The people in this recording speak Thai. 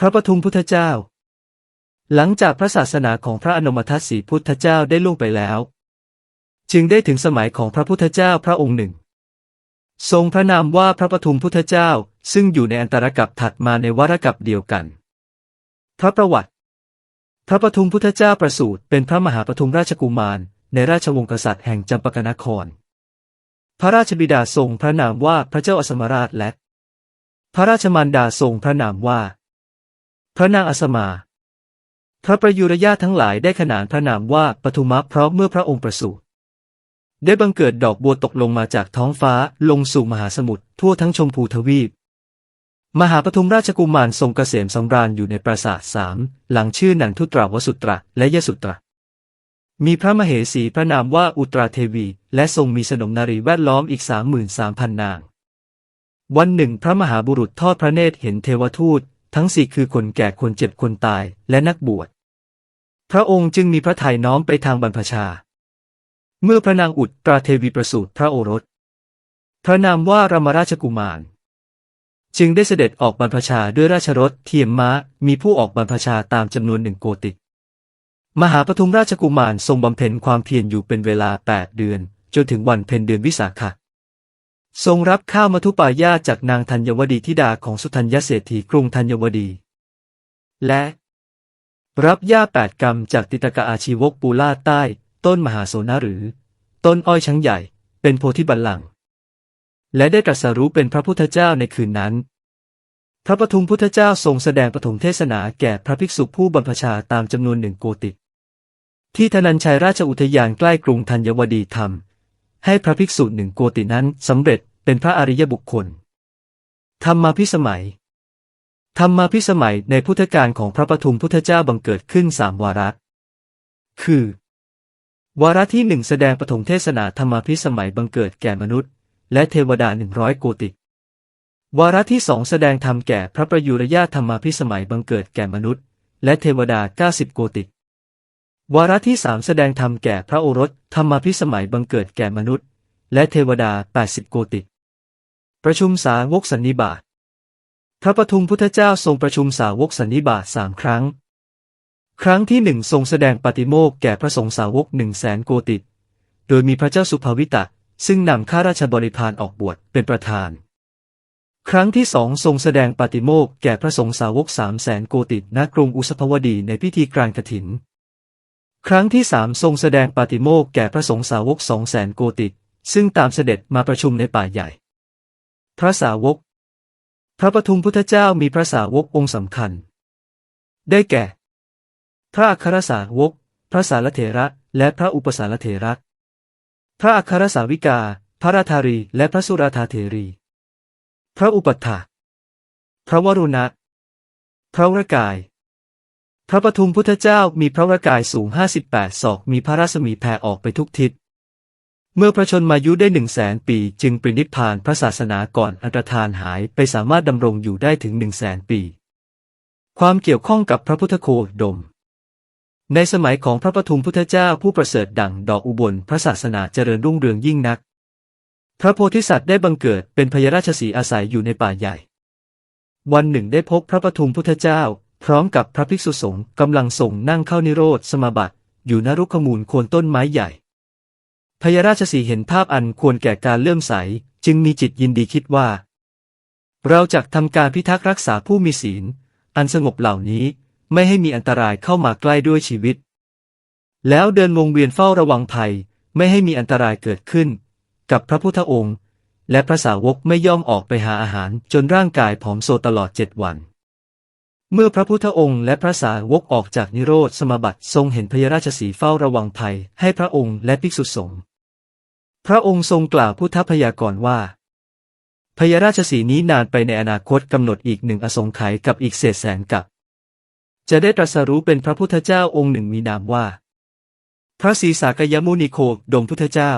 พระปทุมพุทธเจ้า หลังจากพระศาสนาของพระอนุมาทัศสีพุทธเจ้าได้ล่วงไปแล้ว จึงได้ถึงสมัยของพระพุทธเจ้าพระองค์หนึ่ง ทรงพระนามว่าพระปทุมพุทธเจ้าซึ่งอยู่ในอันตรกับถัดมาในวรกับเดียวกัน พระประวัติ พระปทุมพุทธเจ้าประสูติเป็นพระมหาปทุมราชกุมาร ในราชวงศ์กษัตริย์แห่งจำปากนคร พระราชบิดาทรงพระนามว่าพระเจ้าอสมราชและ พระราชมารดาทรงพระนามว่า พระนางอัสมา พระประยุรญาติทั้งหลายได้ขนานพระนามว่าปทุมะเพราะเมื่อพระองค์ประสูติได้บังเกิดดอกบัวตกลงมาจากท้องฟ้าลงสู่มหาสมุทรทั่วทั้งชมพูทวีป มหาปทุมราชกุมารทรงเกษมสำราญอยู่ในปราสาทสามหลังชื่อนันทุตราวสุตระและยสุตระ มีพระมเหสีพระนามว่าอุตราเทวี และทรงมีสนมนารีแวดล้อมอีกสามหมื่นสามพันนาง วันหนึ่งพระมหาบุรุษทอดพระเนตรเห็นเทวทูต ทั้งสี่คือคนแก่คนเจ็บคนตายและนักบวช พระองค์จึงมีพระทัยน้อมไปทางบรรพชา เมื่อพระนางอุตตราเทวีประสูติพระโอรส พระนามว่ารามราชกุมาร จึงได้เสด็จออกบรรพชาด้วยราชรถเทียมม้า มีผู้ออกบรรพชาตามจำนวนหนึ่งโกติมหาปทุมราชกุมารทรงบำเพ็ญความเพียรอยู่เป็นเวลาแปดเดือน จนถึงวันเพ็ญเดือนวิสาขะ ทรงรับข้าวมัทุปายาตจากนางธัญวดีธิดาของสุทัญญเศรษฐีกรุงธัญวดี และ รับหญ้าแปดกรรมจากติตกะอาชีวกปูลาใต้ ต้นมหาโสนะหรือ ต้นอ้อยช้างใหญ่ เป็นโพธิบัลลังก์และได้ตรัสรู้เป็นพระพุทธเจ้าในคืนนั้น พระปทุมพุทธเจ้าทรงแสดงปฐมเทศนาแก่พระภิกษุผู้บรรพชาตามจำนวนหนึ่งโกติ ที่ธนัญชัยราชอุทยานใกล้กรุงธัญวดีทำ ให้พระภิกษุหนึ่งโกตินั้นสำเร็จเป็นพระอริยบุคคล ธรรมาพิสมัย ธรรมาพิสมัยในพุทธกาลของพระปทุมพุทธเจ้าบังเกิดขึ้นสามวาระ คือ วาระที่หนึ่งแสดงปฐมเทศนาธรรมาพิสมัยบังเกิดแก่มนุษย์ และเทวดาหนึ่งร้อยโกติ วาระที่สองแสดงธรรมแก่พระประยุรญาธรรมาพิสมัยบังเกิดแก่มนุษย์ และเทวดาเก้าสิบโกติ วาระที่สามแสดงธรรมแก่พระโอรสธรรมพิสมัยบังเกิดแก่มนุษย์ และเทวดาแปดสิบโกติ ประชุมสาวกสันนิบาตพระปทุมพุทธเจ้าทรงประชุมสาวกสันนิบาตสามครั้ง ครั้งที่หนึ่งทรงแสดงปฏิโมกข์แก่พระสงฆ์สาวกหนึ่งแสนโกติ โดยมีพระเจ้าสุภวิตะ ซึ่งนำข้าราชบริพารออกบวชเป็นประธาน ครั้งที่สองทรงแสดงปฏิโมกข์แก่พระสงฆ์สาวกสามแสนโกติณกรุงอุสภวดีในพิธีกลางกฐิน ครั้งที่สามทรงแสดงปฏิโมกแก่พระสงฆ์สาวกสองแสนโกติ ซึ่งตามเสด็จมาประชุมในป่าใหญ่ พระสาวก พระปทุมพุทธเจ้ามีพระสาวกองค์สำคัญ ได้แก่ พระอัครสาวก พระสารเถระ และพระอุปสารเถระ พระอัครสาวิกา พระราธารี และพระสุราธาเถรี พระอุปัฏฐาพระวรุณะ พระวรกาย พระปทุมพุทธเจ้ามีพระวรกายสูงห้าสิบแปดศอก มีพระรัศมีแผ่ออกไปทุกทิศ เมื่อพระชนมายุได้หนึ่งแสนปี จึงปรินิพพานพระศาสนาก่อนอันตรธานหายไปสามารถดำรงอยู่ได้ถึงหนึ่งแสนปี ความเกี่ยวข้องกับพระพุทธโคดม ในสมัยของพระปทุมพุทธเจ้าผู้ประเสริฐดั่งดอกอุบลพระศาสนาเจริญรุ่งเรืองยิ่งนัก พระโพธิสัตว์ได้บังเกิดเป็นพญราชสีอาศัยอยู่ในป่าใหญ่ วันหนึ่งได้พบพระปทุมพุทธเจ้า พร้อมกับพระภิกษุสงฆ์กำลังส่งนั่งเข้านิโรธสมาบัติ อยู่ณรุกขมูลโคนต้นไม้ใหญ่พญาราชสีห์เห็นภาพอันควรแก่การเลื่อมใส จึงมีจิตยินดีคิดว่า เราจะทำการพิทักษ์รักษาผู้มีศีล อันสงบเหล่านี้ไม่ให้มีอันตรายเข้ามาใกล้ด้วยชีวิต แล้วเดินวงเวียนเฝ้าระวังภัยไม่ให้มีอันตรายเกิดขึ้น กับพระพุทธองค์ และพระสาวกไม่ย่อมออกไปหาอาหารจนร่างกายผอมโซตลอดเจ็ดวัน เมื่อพระพุทธองค์และพระสาวกออกจากนิโรธสมบัติทรงเห็นพญราชสีเฝ้าระวังภัยให้พระองค์และภิกษุสงฆ์พระองค์ทรงกล่าวพุทธพยากรณ์ว่าพญราชสีนี้นานไปในอนาคตกำหนดอีกหนึ่งอสงไขยกับอีกเศษแสนกับ จะได้ตรัสรู้เป็นพระพุทธเจ้าองค์หนึ่งมีนามว่า พระศรีสากยมุนีโคดมพุทธเจ้า